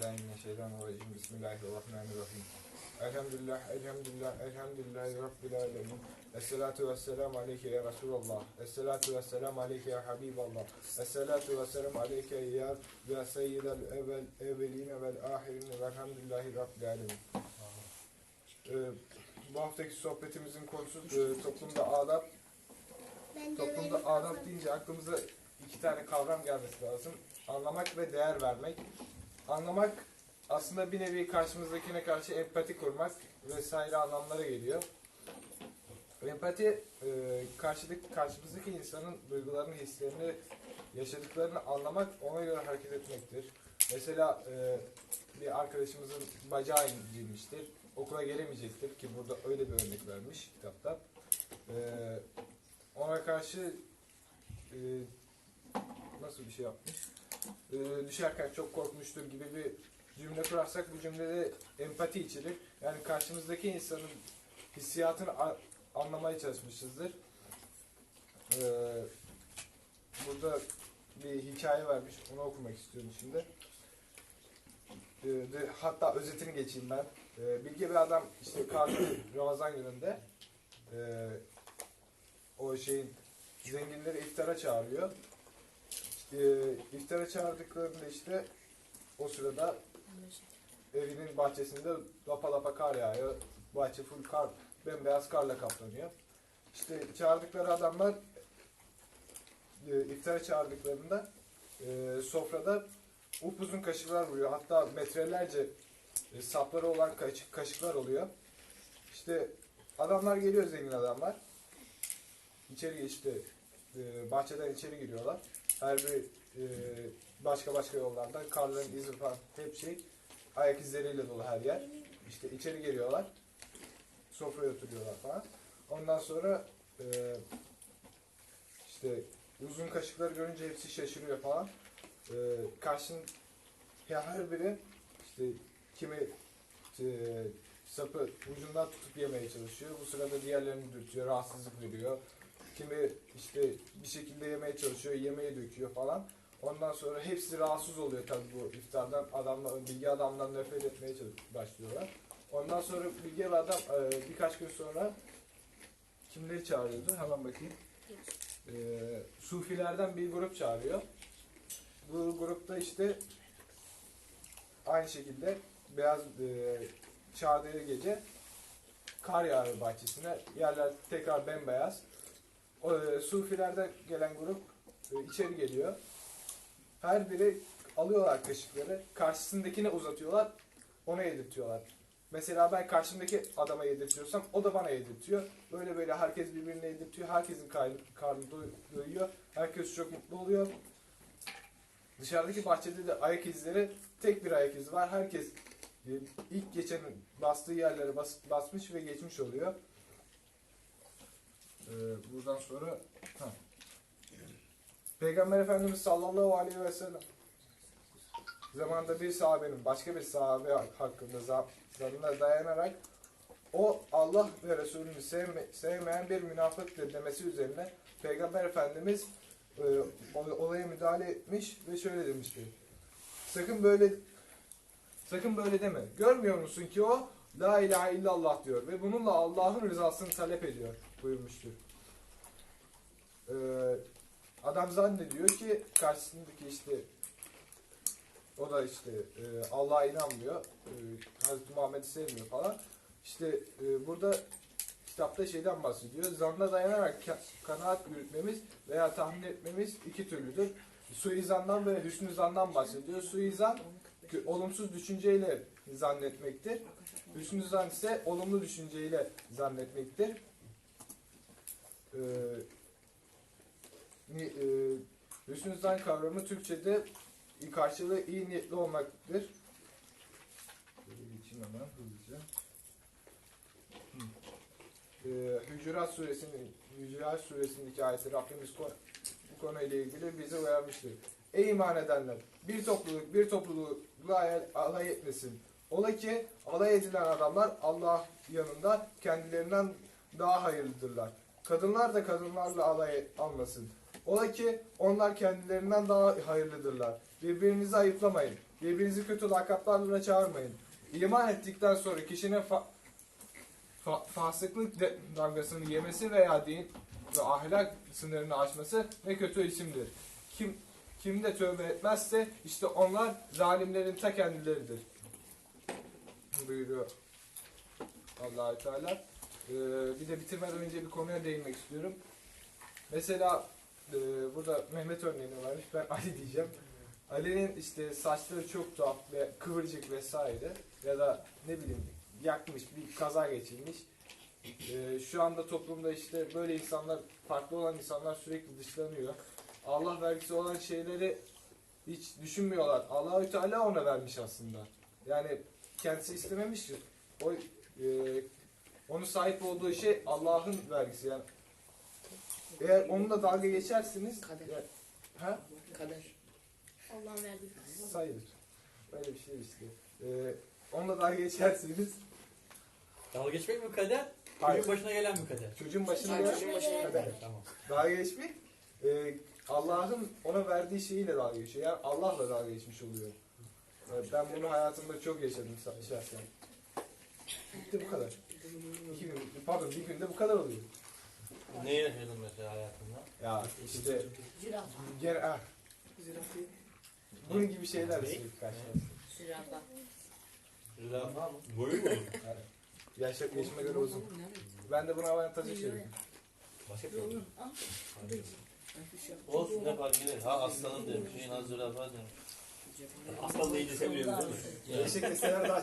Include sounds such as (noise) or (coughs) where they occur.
Euzubillahimineşşeytanirracim. Bismillahirrahmanirrahim. Elhamdülillah, elhamdülillah, elhamdülillahi Rabbil alemin. Esselatu vesselamu aleyke ya Resulallah. Esselatu vesselamu aleyke ya Habiballah. Esselatu vesselamu aleyke ya, ya seyyidel evvel, evveline vel ahirine velhamdülillahi Rabbil alemin. Ee, bu haftaki sohbetimizin konusu e, toplumda adab. Toplumda adab deyince aklımıza iki tane kavram gelmesi lazım. Anlamak ve değer vermek. Anlamak aslında bir nevi karşımızdakine karşı empati kurmak vesaire anlamlara geliyor. Empati e, karşıdaki, karşımızdaki insanın duygularını, hislerini, yaşadıklarını anlamak, ona göre hareket etmektir. Mesela e, bir arkadaşımızın bacağı incinmiştir. Okula gelemeyecektir ki burada öyle bir örnek vermiş kitapta. E, ona karşı e, nasıl bir şey yapmış? E, düşerken çok korkmuştur gibi bir cümle kurarsak bu cümlede empati içerir. Yani karşımızdaki insanın hissiyatını anlamaya çalışmışızdır. E, burada bir hikaye vermiş. Onu okumak istiyorum şimdi. E, de- hatta özetini geçeyim ben. E, bilge bir adam işte karlı (coughs) Ramazan gününde o şeyin zenginleri iftara çağırıyor. E, iftara çağırdıklarında işte o sırada evinin bahçesinde lapa lapa kar yağıyor. Bahçe full kar, bembeyaz karla kaplanıyor. İşte çağırdıkları adamlar e, iftara çağırdıklarında e, sofrada upuzun kaşıklar vuruyor. Hatta metrelerce e, sapları olan kaşık, kaşıklar oluyor. İşte adamlar geliyor zengin adamlar. İçeri işte e, bahçeden içeri giriyorlar. Her bir e, başka başka yollardan karların izi falan hep şey ayak izleriyle dolu her yer. İşte içeri geliyorlar. Sofraya oturuyorlar falan. Ondan sonra e, işte uzun kaşıkları görünce hepsi şaşırıyor falan. E, karşın ya her biri işte kimi e, sapı ucundan tutup yemeye çalışıyor. Bu sırada diğerlerini dürtüyor, rahatsızlık veriyor. Kimi işte bir şekilde yemeye çalışıyor, yemeği döküyor falan. Ondan sonra hepsi rahatsız oluyor tabii bu iftardan. Adamlar, bilgi adamdan nefret etmeye başlıyorlar. Ondan sonra bilgi bir adam e, birkaç gün sonra kimleri çağırıyordu? Hemen bakayım. E, Sufilerden bir grup çağırıyor. Bu grupta işte aynı şekilde beyaz e, çağırdığı gece kar yağıyor bahçesine. Yerler tekrar bembeyaz. E, Sufilerden gelen grup e, içeri geliyor. Her biri alıyorlar kaşıkları, karşısındakine uzatıyorlar, ona yedirtiyorlar. Mesela ben karşımdaki adama yedirtiyorsam o da bana yedirtiyor. Böyle böyle herkes birbirine yedirtiyor, herkesin karnı, karnı doy- doyuyor, herkes çok mutlu oluyor. Dışarıdaki bahçede de ayak izleri, tek bir ayak izi var. Herkes e, ilk geçenin bastığı yerlere bas, basmış ve geçmiş oluyor. Ee, buradan sonra... Ha. Peygamber Efendimiz sallallahu aleyhi ve sellem zamanında bir sahabenin başka bir sahabe hakkında za- zanına dayanarak o Allah ve Resulünü sevme, sevmeyen bir münafıktır demesi üzerine Peygamber Efendimiz e, ol- olaya müdahale etmiş ve şöyle demiştir. Sakın böyle sakın böyle deme. Görmüyor musun ki o La ilahe illallah diyor ve bununla Allah'ın rızasını talep ediyor buyurmuştur. Ee, Adam zannediyor ki karşısındaki işte o da işte e, Allah'a inanmıyor. E, Hazreti Muhammed'i sevmiyor falan. İşte e, burada kitapta şeyden bahsediyor. Zanna dayanarak ka- kanaat yürütmemiz veya tahmin etmemiz iki türlüdür. Suizandan ve hüsnü zandan bahsediyor. Suizan olumsuz düşünceyle zannetmektir. Hüsnü zan ise olumlu düşünceyle zannetmektir. Ee, ni, e, hüsnü zan kavramı Türkçe'de karşılığı iyi niyetli olmaktır. Geçeyim hemen hızlıca. Hı. Ee, Hücurat suresinin Hücurat suresindeki ayeti Rabbimiz bu konuyla ilgili bize uyarmıştır. Ey iman edenler! Bir topluluk bir toplulukla alay- alay etmesin. Ola ki alay edilen adamlar Allah yanında kendilerinden daha hayırlıdırlar. Kadınlar da kadınlarla alay almasın. Ola ki onlar kendilerinden daha hayırlıdırlar. Birbirinizi ayıplamayın. Birbirinizi kötü lakaplarla çağırmayın. İman ettikten sonra kişinin fa- fa- fasıklık de- damgasını yemesi veya din ve ahlak sınırını aşması ne kötü isimdir. Kim kim de tövbe etmezse işte onlar zalimlerin ta kendileridir. Buyuruyor allah Teala. Ee, bir de bitirmeden önce bir konuya değinmek istiyorum. Mesela e, burada Mehmet örneğini varmış. Ben (laughs) Ali diyeceğim. Ali'nin işte saçları çok tuhaf ve kıvırcık vesaire ya da ne bileyim yakmış bir kaza geçirmiş. Ee, şu anda toplumda işte böyle insanlar farklı olan insanlar sürekli dışlanıyor. Allah vergisi olan şeyleri hiç düşünmüyorlar. Allahü Teala ona vermiş aslında. Yani kendisi istememiş. O e, onun sahip olduğu şey Allah'ın vergisi yani. Eğer onunla dalga geçersiniz Kader. ya- ha? Kader. Allah'ın verdiği. Sayılır. Böyle bir şey işte. Ee, onunla dalga geçersiniz. Dalga geçmek mi kader? Hayır. Çocuğun başına gelen mi kader? Çocuğun başına Hayır, gelen çocuğun başına kadar. gelen. Tamam. Dalga geçmek e, Allah'ın ona verdiği şeyiyle dalga geçiyor. Yani Allah'la dalga geçmiş oluyor. Evet, ben bunu hayatımda çok yaşadım şahsen. Bitti bu kadar. İki gün, pardon bir günde bu kadar oluyor. Ne yaşadın mesela hayatında? Ya işte gene ah, bunun gibi şeyler sürekli karşılaştım. Zürafa. Zürafa mı? Boyu mu? Yani yaş, yaşıma göre uzun. Ben de buna avantaj yaşıyorum. Başka bir şey. şey Olsun ne fark eder? Ha aslanım demiş. Şeyin az zürafa demiş. Aslan deyince seviyorum değil mi? Eşek daha